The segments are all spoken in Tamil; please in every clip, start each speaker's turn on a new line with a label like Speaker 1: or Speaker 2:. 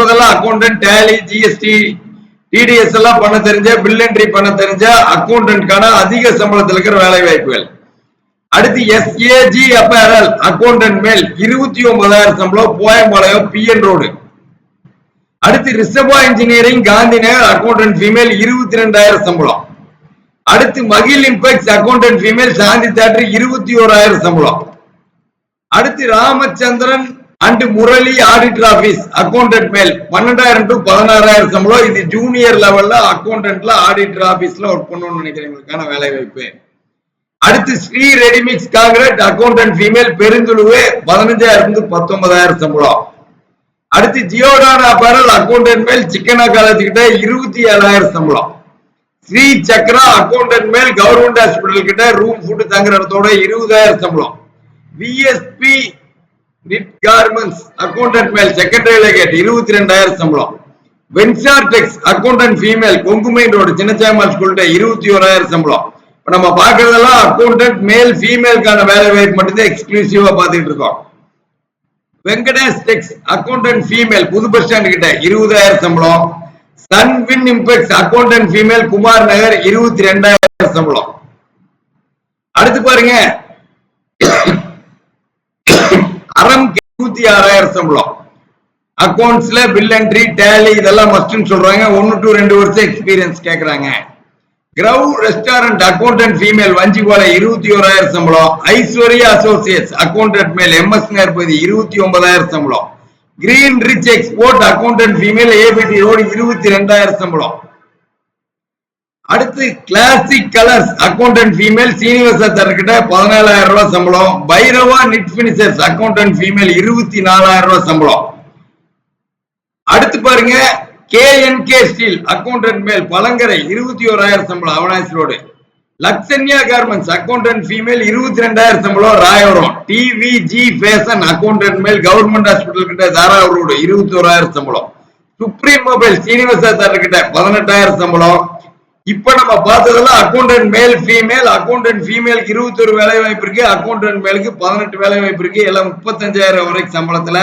Speaker 1: சொல்றதெல்லாம் அக்கௌண்டன்ட் டேலி ஜிஎஸ்டி டிடிஎஸ் எல்லாம் பண்ண தெரிஞ்ச பில் என்ட்ரி பண்ண தெரிஞ்ச அக்கௌண்டன்ட்கான அதிக சம்பளத்தில் இருக்கிற வேலை வாய்ப்புகள் அடுத்து எஸ்ஏஜி அப்பேரல் அக்கௌண்டன்ட் மேல் இருபத்தி ஒன்பதாயிரம் சம்பளம் போயம்பாளையம் பிஎன் ரோடு அடுத்து Rishaba engineering Gandhi Nagar accountant female இருபத்தி ரெண்டாயிரம் சம்பளம். அடுத்து மகிழ் impex accountant female Shanthi theatre இருபத்தி ஓராயிரம் சம்பளம். அடுத்து Ramachandran and Murali auditor office accountant male பன்னெண்டாயிரம் டு பதினாறாயிரம் சம்பளம். இது ஜூனியர் லெவல்ல அக்கௌண்டன்ட்ல ஆடிட்டர் ஆபீஸ்ல ஒர்க் பண்ணணும்னு நினைக்கிறவங்களுக்கான வேலை வாய்ப்பு. அடுத்து Sri readymix concrete accountant female பெருந்துழுவே பதினஞ்சாயிரம் டு பத்தொன்பதாயிரம் சம்பளம். அடுத்து ஜியோடான் அப்பாரல் அக்கௌண்டன்ட் மேல் சிக்கனா காலேஜ் கிட்ட இருபத்தி ஏழாயிரம் சம்பளம். Sri Chakra accountant male government hospital கிட்ட ரூம் ஃபுட்டு தங்குற இடத்தோட இருபதாயிரம் சம்பளம். விஎஸ்பி நிட் கார்மெண்ட்ஸ் அக்கௌண்டன்ட் மேல் செக்ரட்டரியில லெகேட் இருபத்தி ரெண்டாயிரம் சம்பளம். வென்சார் tex accountant female Kongu Main road சின்னச்சாமல் ஸ்கூல்கிட்ட இருபத்தி ஓராயிரம் சம்பளம். இப்போ நம்ம பாக்குறதெல்லாம் அக்கௌண்டன்ட் மேல் ஃபீமேலுக்கான வேலை வாய்ப்பு மட்டும்தான் எக்ஸ்க்ளூசிவாக பார்த்துட்டு இருக்கோம். வெங்கடேஷ் டெக்ஸ் அக்கௌண்டன்ட் ஃபீமேல் புது பஸ் ஸ்டாண்ட் கிட்ட இருபதாயிரம் சம்பளம். Sunwin impex accountant female Kumar Nagar இருபத்தி ரெண்டாயிரம் சம்பளம். அடுத்து பாருங்க. இருபத்தி ஆறாயிரம் சம்பளம். அக்கௌண்ட்ஸ்ல பில் என்ட்ரி டேலி இதெல்லாம் மஸ்ட்னு சொல்றாங்க. ஒன்னு டு ரெண்டு வருஷம் எக்ஸ்பீரியன்ஸ் கேட்கறாங்க கிரவ் ரெஸ்டாரண்ட் அக்கௌண்டன்ட் ஃபீமேல் வஞ்சிபால இருபத்தி ஓராயிரம் சம்பளம். Aishwarya associates accountant male MS நேர்பதி இருபத்தி ஒன்பதாயிரம் சம்பளம். Green rich export accountant female ABT road இருபத்தி ரெண்டாயிரம் சம்பளம். அடுத்து கிளாசிக் கலர்ஸ் அக்கௌண்டன்ட் ஃபீமேல் சீனிவாசத்தர் தரக்கிட்ட பதினாலாயிரம் ரூபாய் சம்பளம். Bhairava knit finishers accountant female இருபத்தி நாலாயிரம் ரூபாய் சம்பளம். அடுத்து பாருங்க கேஎன்கே ஸ்டீல் அக்கௌண்டன்ட் மேல் பழங்கரை இருபத்தி ஓராயிரம் சம்பளம் Avinashi road Lakshanya garments accountant female இருபத்தி ரெண்டாயிரம் சம்பளம் Rayapuram. TVG fashion accountant male government hospital கிட்ட தாராவூர் ரோடு இருபத்தி ஓராயிரம் சம்பளம். சுப்ரீம் மொபைல் சீனிவாசா கிட்ட பதினெட்டாயிரம் சம்பளம். இப்ப நம்ம பார்த்ததுல அக்கௌண்டன்ட் மேல் ஃபீமேல் அக்கௌண்டன்ட் ஃபீமேலுக்கு இருபத்தி ஒரு வேலை வாய்ப்பு இருக்கு அக்கௌண்டன்ட் மேலுக்கு பதினெட்டு வேலை வாய்ப்பு இருக்கு. எல்லாம் முப்பத்தஞ்சாயிரம் வரைக்கும் சம்பளத்துல.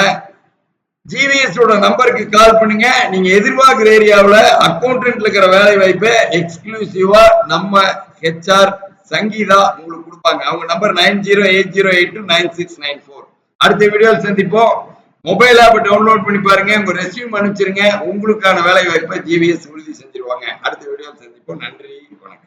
Speaker 1: ஜிவிஎஸ் நம்பருக்கு கால் பண்ணுங்க. நீங்க எதிர்பார்க்குற ஏரியாவில் அக்கௌண்டன்ட்ல இருக்கிற வேலை வாய்ப்பை எக்ஸ்க்ளூசிவா நம்ம ஹெச்ஆர் சங்கீதா உங்களுக்கு கொடுப்பாங்க. அவங்க number nine zero eight zero eight two nine six nine four அடுத்த வீடியோவில் சந்திப்போம். மொபைல் ஆப் டவுன்லோட் பண்ணி பாருங்க உங்க ரெஸ்யூம் அனுப்பிச்சிருங்க. உங்களுக்கான வேலை வாய்ப்பை ஜிவிஎஸ் உறுதி செஞ்சிருவாங்க. அடுத்த வீடியோவில் சந்திப்போம். நன்றி வணக்கம்.